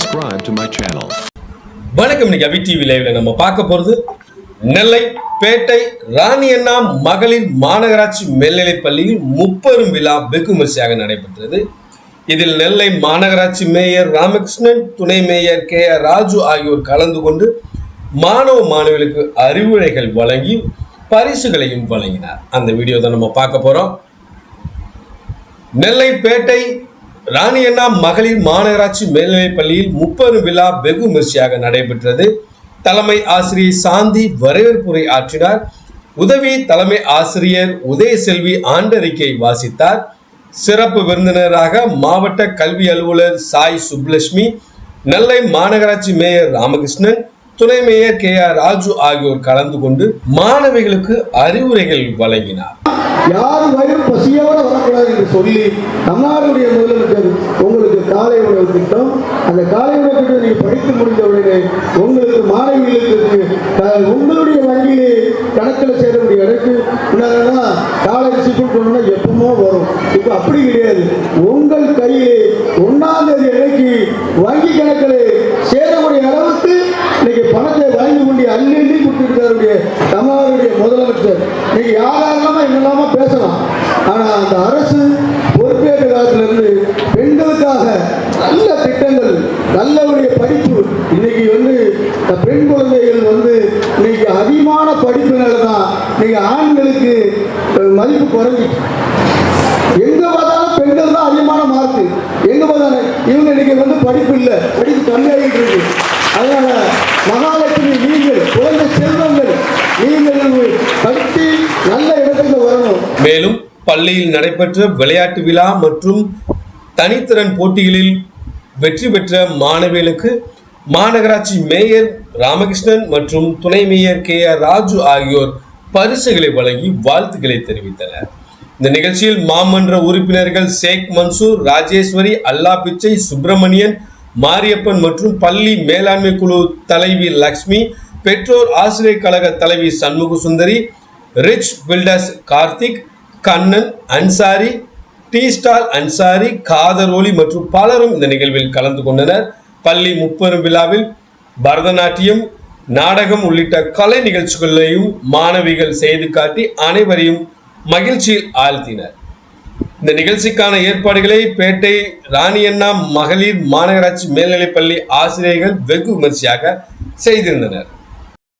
subscribe to my channel. வணக்கம். இன்னைக்கு அபி TV லைவ்ல நம்ம பார்க்க போறது நெல்லை பேட்டை ராணி அண்ணா மகளிர் மாநகராட்சி மேல்நிலைப் பள்ளியில் முப்பெரும் விழா வெகு நடைபெற்றது. இதில் நெல்லை மாநகராட்சி மேயர் ராமகிருஷ்ணன் துணை மேயர் கே ஆர் ராஜு ஆகியோர் கலந்து கொண்டு மாணவ மாணவிகளுக்கு அறிவுரைகள் வழங்கி பரிசுகளையும் வழங்கினார். அந்த வீடியோ தான் நம்ம பார்க்க போறோம். நெல்லை பேட்டை ராணி அண்ணா மகளிர் மாநகராட்சி மேல்நிலைப் பள்ளியில் முப்பது விழா வெகு விமர்சையாக நடைபெற்றது. தலைமை ஆசிரியர் சாந்தி வரவேற்புரை ஆற்றினார். உதவி தலைமை ஆசிரியர் உதயசெல்வி ஆண்டறிக்கை வாசித்தார். சிறப்பு விருந்தினராக மாவட்ட கல்வி அலுவலர் சாய் சுப்லட்சுமி நெல்லை மாநகராட்சி மேயர் ராமகிருஷ்ணன் துணை மேயர் கே ஆர் ராஜு ஆகியோர் கலந்து கொண்டு மாணவிகளுக்கு அறிவுரைகள் வழங்கினார். யார் வயிறு வரக்கூடாது? என்று சொல்லி தமிழ்நாடுடைய முதலமைச்சர் உங்களுக்கு காலை உணவு திட்டம் அந்த காலை உணவு திட்டம் நீங்கள் படித்து முடிந்தவுடனே உங்களுக்கு மாணவிகளுக்கு உங்களுடைய வங்கியிலே கணக்கில் சேரக்கூடிய இடத்து முன்னாடினா காலை சிக்கல் கொண்டுனா எப்பவுமோ வரும். இப்போ அப்படி கிடையாது. உங்கள் கையிலே ஒன்றாம் தேதி இடைக்கு வங்கி கணக்கில் சேரக்கூடிய அளவுக்கு இன்னைக்கு பணத்தை வாங்கி கொண்டு அள்ளி அள்ளி கொடுத்துருக்காருடைய தமிழ்நாடுடைய முதலமைச்சர். நீங்க யாரெல்லாம என்னெல்லாம பேசலாம். ஆனால் அந்த அரசு பொறுப்பேற்ற காலத்திலிருந்து பெண்களுக்காக நல்ல திட்டங்கள் நல்லவருடைய படிப்பு. இன்னைக்கு வந்து இந்த பெண் குழந்தைகள் வந்து இன்னைக்கு அதிகமான படிப்புனால தான் இன்னைக்கு ஆண்களுக்கு மதிப்பு குறைஞ்சிட்டு. எங்க பார்த்தாலும் பெண்கள் தான் அதிகமான மார்க்கு எங்க பார்த்தாலும் இவங்க இன்னைக்கு வந்து படிப்பு இல்லை படிப்பு கம்மியாகிட்டு இருக்கு. அதனால மகாலட்சுமி நீங்கள் குழந்தை செல்வங்கள் நீங்கள் படித்து நல்ல இடத்துக்கு வரணும் மேலும் பள்ளியில் நடைபெற்ற விளையாட்டு விழா மற்றும் தனித்திறன் போட்டிகளில் வெற்றி பெற்ற மாணவிகளுக்கு மாநகராட்சி மேயர் ராமகிருஷ்ணன் மற்றும் துணை மேயர் கே ஆர் ராஜு ஆகியோர் பரிசுகளை வழங்கி வாழ்த்துக்களை தெரிவித்தனர். இந்த நிகழ்ச்சியில் மாமன்ற உறுப்பினர்கள் ஷேக் மன்சூர் ராஜேஸ்வரி அல்லா பிச்சை சுப்பிரமணியன் மாரியப்பன் மற்றும் பள்ளி மேலாண்மை குழு தலைவி லக்ஷ்மி பெற்றோர் ஆசிரியர் கழக தலைவி Shanmuga Sundari Rich Builders Karthik Kannan Ansari Tea Stall Ansari Khader Oli மற்றும் பலரும் இந்த நிகழ்வில் கலந்து கொண்டனர். பள்ளி முப்பெரும் விழாவில் பரதநாட்டியம் நாடகம் உள்ளிட்ட கலை நிகழ்ச்சிகளையும் மாணவிகள் செய்து காட்டி அனைவரையும் மகிழ்ச்சியில் ஆழ்த்தினர். இந்த நிகழ்ச்சிக்கான ஏற்பாடுகளை பேட்டை ராணியண்ணா மகளிர் மாநகராட்சி மேல்நிலைப்பள்ளி ஆசிரியர்கள் வெகு விமர்சையாக செய்திருந்தனர்.